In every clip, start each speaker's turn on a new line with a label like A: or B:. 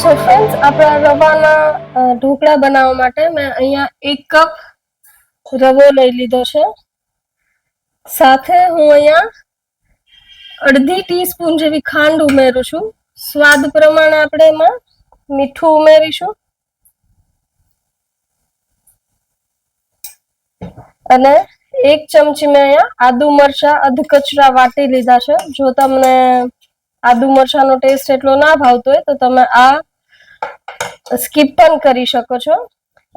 A: So friends આપણા રવાના ઢોકળા બનાવવા માટે મેં અહીંયા એક કપ રવો લઈ લીધો છે. સાથે હું અહીંયા અડધી ટીસ્પૂન જેવી ખાંડ ઉમેરું છું. સ્વાદ પ્રમાણે આપણે એમાં મીઠું ઉમેરીશું. અને એક ચમચી મેં અહીંયા આદુ મરચા અધકચરા વાટી લીધા છે. જો તમને આદુ મરચાંનો ટેસ્ટ એટલો ના ભાવતો હોય, તો તમે આ સ્કીપ પણ કરી શકો છો.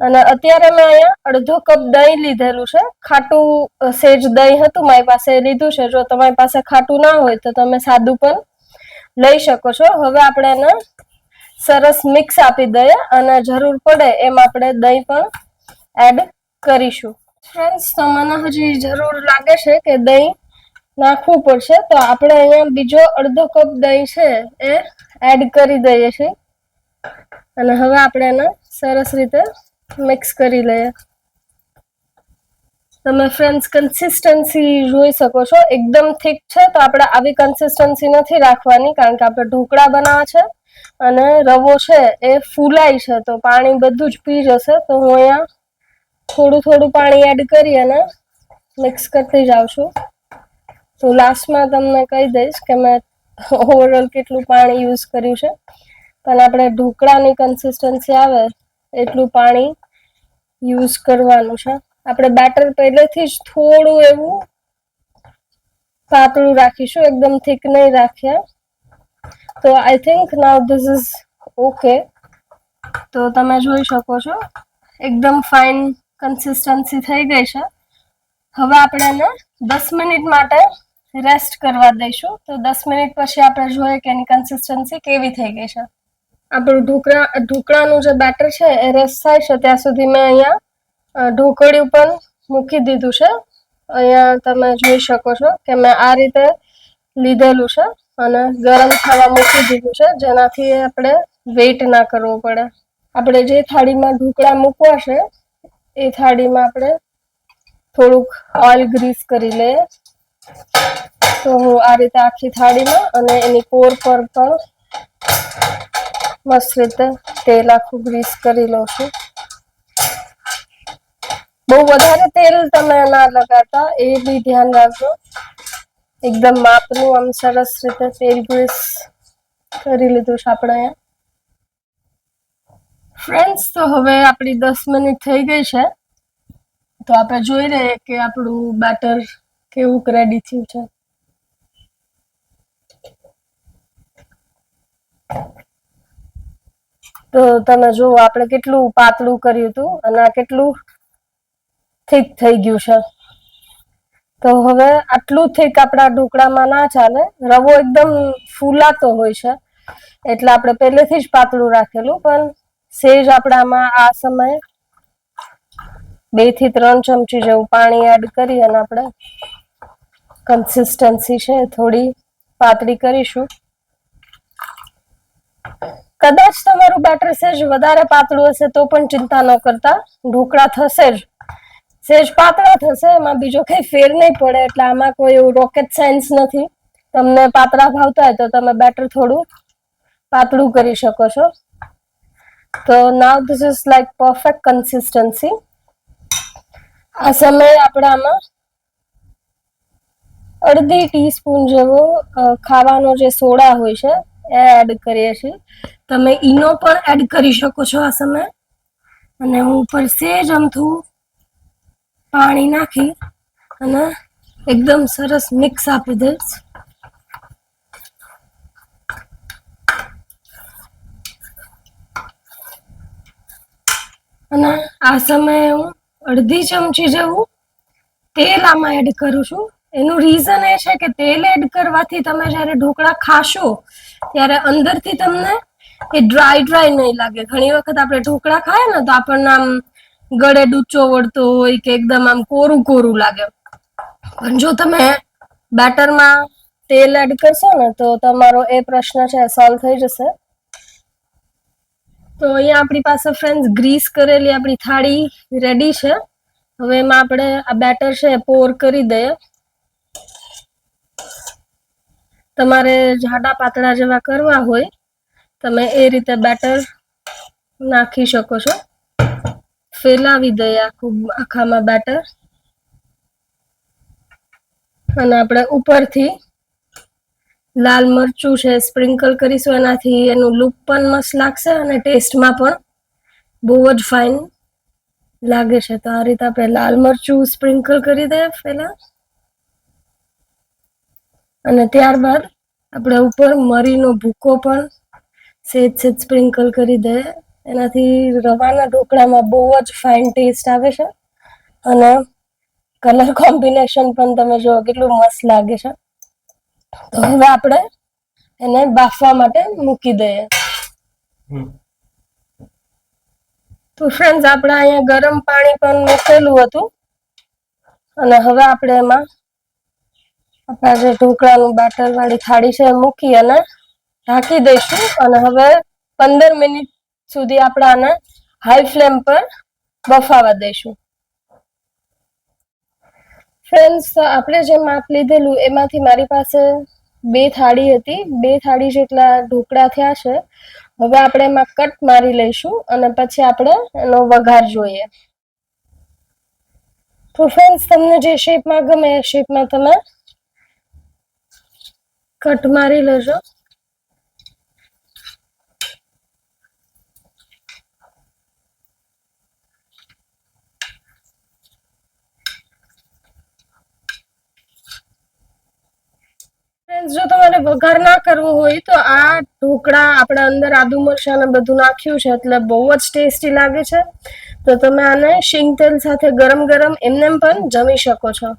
A: અને અત્યારે મેં અહીંયા અડધો કપ દહીં લીધેલું છે. ખાટું સેજ દહીં હતું, મારી પાસે લીધું છે. જો તમારી પાસે ખાટું ના હોય, તો તમે સાદું પણ લઈ શકો છો. હવે આપણે એને સરસ મિક્સ આપી દઈએ અને જરૂર પડે એમ આપણે દહીં પણ એડ કરીશું. ફ્રેન્ડ્સ તમને હજી જરૂર લાગે છે કે દહીં નાખવું પડશે. તો આપણે અહીંયા બીજો અડધો કપ દહીં છે એ એડ કરી દઈએ છીએ. અને હવે આપણે એને સરસ રીતે મિક્સ કરી લઈએ. તમે ફ્રેન્ડ્સ કન્સિસ્ટન્સી જોઈ શકો છો. એકદમ થીક છે, તો આપણે આવી કન્સિસ્ટન્સી નથી રાખવાની, કારણ કે આપણે ઢોકળા બનાવવા છે અને રવો છે એ ફૂલાય છે. તો પાણી બધું જ પી જશે. તો હું અહીંયા થોડું થોડું પાણી એડ કરી અને મિક્સ કરતી જાઉં છું. તો લાસ્ટમાં તમને કહી દઈશ કે મેં ઓવરઓલ કેટલું પાણી યુઝ કર્યું છે. પણ આપણે ઢોકળાની કન્સિસ્ટન્સી આવે, એટલું પાણી યુઝ કરવાનું છે. આપણે બેટર પહેલેથી જ થોડું એવું પાતળું રાખીશું, એકદમ થીક નહીં રાખ્યા તો I think now this is okay તો તમે જોઈ શકો છો, એકદમ ફાઇન કન્સિસ્ટન્સી થઈ ગઈ છે. હવે આપણે એને દસ મિનિટ માટે રેસ્ટ કરવા દઈશું. તો દસ મિનિટ પછી આપણે જોઈએ કે એની કન્સિસ્ટન્સી કેવી થઈ ગઈ છે. આપણું ઢોકળા, ઢોકળાનું જે બેટર છે એ રેસ્ટ થાય છે. ત્યાં સુધી મેં અહીંયા ઢોકળ્યું પણ મૂકી દીધું છે. અહીંયા તમે જોઈ શકો છો કે મેં આ રીતે લીધેલું છે અને ગરમ થવા મૂકી દીધું છે. જેનાથી આપણે વેઇટ ના કરવો પડે. આપણે જે થાળીમાં ઢોકળા મૂકવા છે, એ થાળીમાં આપણે થોડુંક ઓઇલ ગ્રીસ કરી લઈએ. તો હું આ રીતે આખી થાળીમાં અને એની કોર પર પણ મસ્ત રીતે તેલ આખું ગ્રીસ કરી લઉં છું. બહુ વધારે તેલ તમે ના લગાતા એ બી ધ્યાન રાખજો. એકદમ માપનું આમ સરસ રીતે તેલ ગ્રીસ કરી લીધું છે આપણે અહીંયા. ફ્રેન્ડ્સ તો હવે આપણી દસ મિનિટ થઈ ગઈ છે. તો આપણે જોઈ રહીએ કે આપણું બેટર કેવું રેડી થયું છે? તો તમે જુઓ, આપણે કેટલું પાતળું કર્યું હતું અને કેટલું થીક થઈ ગયું છે. તો હવે આટલું થીક આપણા ઢોકળામાં ના ચાલે, રવો એકદમ ફૂલાતો હોય છે. એટલે આપણે પહેલેથી જ પાતળું રાખેલું, પણ સેજ આપણામાં આ સમયે બેથી ત્રણ ચમચી જેવું પાણી એડ કરી અને આપણે કન્સિસ્ટન્સી છે, થોડી પાતળી કરીશું. કદાચ તમારું બેટર સેજ વધારે પાતળું હશે તો પણ ચિંતા ન કરતા. ઢોકળા થશે જ. સેજ પાતળા થશે, એમાં બીજો કઈ ફેર નહીં પડે, એટલે આમાં કોઈ એવું રોકેટ સાયન્સ નથી. તમને પાતળા ભાવતા હોય તો તમે બેટર થોડું પાતળું કરી શકો છો. તો now this is like perfect consistency આ સમયે આપણે આમાં અડધી ટીસ્પૂન જેવો ખાવાનો જે સોડા હોય છે, એ એડ કરીએ છીએ. તમે ઈનો પણ એડ કરી શકો છો આ સમયે. અને હું ઉપર સેજ અમથું પાણી નાખી અને એકદમ સરસ મિક્સ આપી દઈશ. અને આ સમયે હું અડધી ચમચી જેવું તેલ આમાં એડ કરું છું. એનું રીઝન એ છે કે તેલ એડ કરવાથી તમે જ્યારે ઢોકળા ખાશો, ત્યારે અંદરથી તમને એ ડ્રાય ડ્રાય નહીં લાગે. ઘણી વખત આપણે ઢોકળા ખાય ને તો આપણને આમ ગળે ડૂચો વળતો હોય કે એકદમ આમ કોરું કોરું લાગે. પણ જો તમે બેટરમાં તેલ એડ કરશો ને તો તમારો એ પ્રશ્ન છે સોલ્વ થઈ જશે. તો અહીંયા આપણી પાસે ફ્રેન્ડ્સ ગ્રીસ કરેલી આપણી થાળી રેડી છે. હવે એમાં આપણે આ બેટર છે પોર કરી દઈએ. તમારે જાડા પાતળા જેવા કરવા હોય, તમે એ રીતે બેટર નાખી શકો છો. ફેલાવી દઈએ આખું, આખામાં બેટર. અને આપણે ઉપરથી લાલ મરચું છે, સ્પ્રિંકલ કરીશું એનાથી, એનું લૂપ પણ મસ્ત લાગશે અને ટેસ્ટમાં પણ બહુ જ ફાઇન લાગે છે. તો આ રીતે આપણે લાલ મરચું સ્પ્રિંકલ કરી દઈએ પહેલા અને ત્યારબાદ આપણે ઉપર મરીનો ભૂકો પણ સેજ સેજ સ્પ્રિંકલ કરી દઈએ એનાથી રવાના ઢોકળામાં બહુ જ ફાઇન ટેસ્ટ આવે છે. અને કલર કોમ્બિનેશન પણ તમે જુઓ કેટલું મસ્ત લાગે છે. તો હવે આપણે એને બાફવા માટે મૂકી દઈએ. તો ફ્રેન્ડ્સ આપણે અહીંયા ગરમ પાણી પણ મૂકેલું હતું. અને હવે આપણે એમાં આપણા જે ઢોકળાનું બેટર વાળી થાળી છે એ મૂકી અને ઢાંકી દઈશું. અને હવે પંદર મિનિટ સુધી આપણે આને હાઈ ફ્લેમ પર બફાવા દઈશું. ફ્રેન્ડ્સ આપણે જે માપ લીધેલું એમાંથી મારી પાસે બે થાળી હતી. બે થાળી જેટલા ઢોકળા થયા છે. હવે આપણે એમાં કટ મારી લઈશું અને પછી આપણે એનો વઘાર જોઈએ. તો ફ્રેન્ડ્સ તમને જે શેપમાં ગમે એ શેપમાં તમે કટ મારી લેજો. જો તમારે વઘાર ના કરવો હોય તો આ ઢોકળા આપણે અંદર આદુ મરચાં ને બધું નાખ્યું છે એટલે બહુ જ ટેસ્ટી લાગે છે. તો તમે આને શીંગ તેલ સાથે ગરમ ગરમ એમને પણ જમી શકો છો.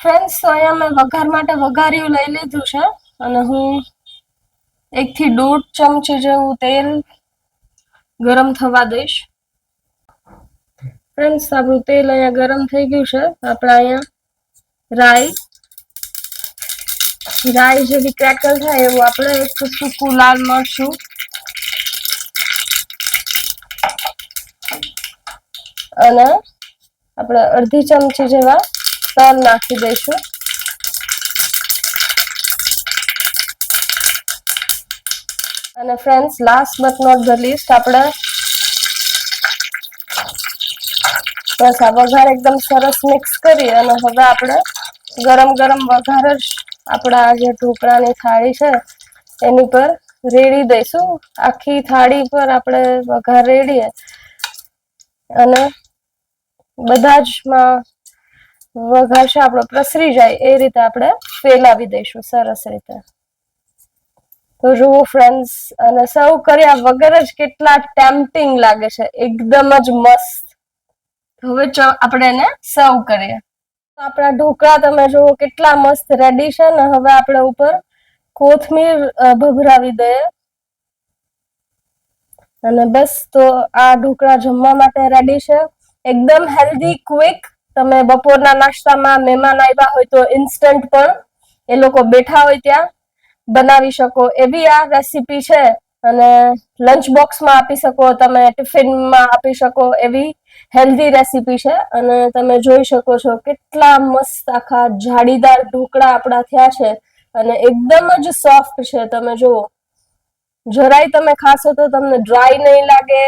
A: ફ્રેન્ડ્સ અહીંયા મેં વઘાર માટે વઘાર્યું લઈ લીધું છે. અને હું એકથી દોઢ ચમચી જેવું તેલ ગરમ થવા દઈશ. ફ્રેન્ડ્સ આપણું તેલ અહીંયા ગરમ થઈ ગયું છે. આપણે અહીંયા રાઈ રાઈ જેવી ક્રેકલ થાય એવું આપણે એક સૂકું લાલ મરચું અને આપણે અડધી ચમચી જેવા તલ નાખી દઈશું. અને friends last but not the least આપણે બસ આ વઘાર એકદમ સરસ મિક્સ કરી અને હવે આપણે ગરમ ગરમ વઘાર જ આપણા જે ઢોકળાની થાળી છે, એની પર રેડી દઈશું. આખી થાળી પર આપણે વઘાર રેડીએ. અને બધા જ માં વઘાર આપણો પ્રસરી જાય, એ રીતે આપણે ફેલાવી દઈશું, સરસ રીતે. તો જુઓ ફ્રેન્ડ્સ અને સર્વ કર્યા વગર જ કેટલા ટેમ્પટિંગ લાગે છે, એકદમ જ મસ્ત. હવે આપણે એને સર્વ કરીએ. આપણા ઢોકળા તમે જુઓ કેટલા મસ્ત રેડી છે, ને હવે આપણે ઉપર કોથમીર ભભરાવી દઈએ. અને બસ તો આ ઢોકળા જમવા માટે રેડી છે. એકદમ હેલ્ધી ક્વિક તમે બપોરના નાસ્તામાં મહેમાન આવ્યા હોય તો ઇન્સ્ટન્ટ પણ એ લોકો બેઠા હોય ત્યાં બનાવી શકો. એવી આ રેસીપી છે અને લંચ બોક્સમાં આપી શકો, તમે ટિફિનમાં આપી શકો, એવી હેલ્ધી રેસીપી છે. અને તમે જોઈ શકો છો કેટલા મસ્ત આખા જાળીદાર ઢોકળા આપણા થયા છે અને એકદમ જ સોફ્ટ છે. તમે જુઓ, જરાય તમે ખાશો તો તમને ડ્રાય નહીં લાગે,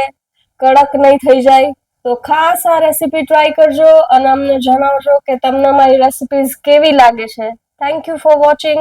A: કડક નહીં થઈ જાય. તો ખાસ આ રેસીપી ટ્રાય કરજો અને અમને જણાવજો કે તમને મારી રેસીપીઝ કેવી લાગે છે. Thank you for watching